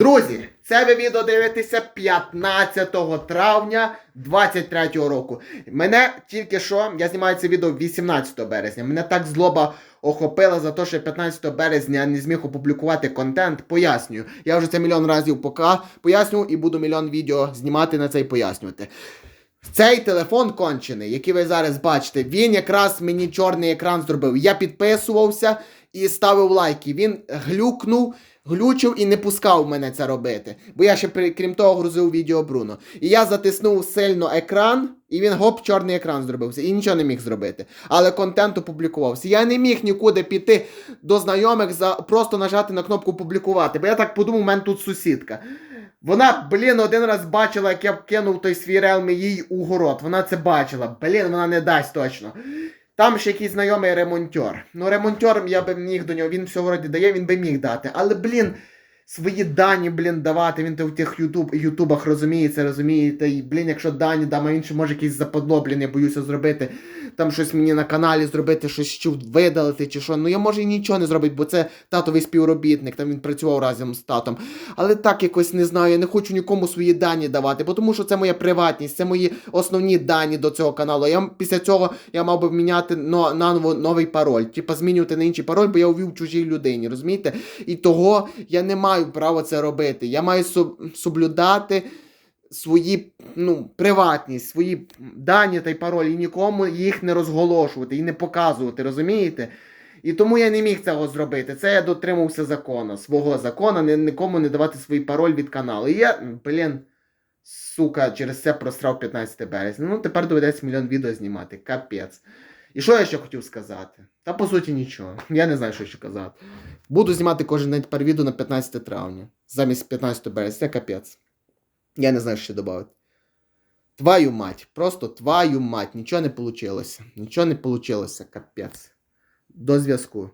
Друзі, це ви відео дивитеся 15 травня 23 року. Мене тільки що, я знімаю це відео 18 березня. Мене так злоба охопила за те, що 15 березня не зміг опублікувати контент. Пояснюю. Я вже це мільйон разів пока пояснюю і буду мільйон відео знімати на це і пояснювати. Цей телефон кончений, який ви зараз бачите, він якраз мені чорний екран зробив. Я підписувався і ставив лайки. Він глюкнув, глючив і не пускав мене це робити. Бо я ще крім того грузив відео Бруно. І я затиснув сильно екран, і він гоп, чорний екран зробився. І нічого не міг зробити. Але контент опублікувався. Я не міг нікуди піти до знайомих за просто нажати на кнопку публікувати. Бо я так подумав, у мене тут сусідка. Вона, блін, один раз бачила, як я кинув той свій релмі їй у город. Вона це бачила. Блін, вона не дасть точно. Там ще якийсь знайомий ремонтер. Ну, ремонтер я би міг до нього, він все вроді дає, він би міг дати. Але, блін, свої дані, блін, давати. Він то в тих ютуб, ютубах розуміється, розумієте. І, блін, якщо дані дам, а ще може якийсь западло, блін, я боюся зробити. Там щось мені на каналі зробити, щось чи видалити, чи що. Ну я може і нічого не зробити, бо це татовий співробітник, там він працював разом з татом. Але так якось не знаю, я не хочу нікому свої дані давати, бо тому що це моя приватність, це мої основні дані до цього каналу. Я після цього я мав би міняти но, наново новий пароль, типа змінювати на інший пароль, бо я увів чужій людині, розумієте? І того я не маю права це робити. Я маю соб- соблюдати свої ну, приватність, свої дані та й паролі, і нікому їх не розголошувати і не показувати, розумієте? І тому я не міг цього зробити. Це я дотримався закону, свого закону, не, нікому не давати свій пароль від каналу. І я, блін, сука, через це просрав 15 березня. Ну, тепер доведеться мільйон відео знімати. Капець. І що я ще хотів сказати? Та по суті нічого. Я не знаю, що ще казати. Буду знімати кожен день тепер відео на 15 травня. Замість 15 березня. Капець. Я не знаю, що ще додати. Твою мать, просто твою мать, нічого не вийшло. Нічого не вийшло, капець. До зв'язку.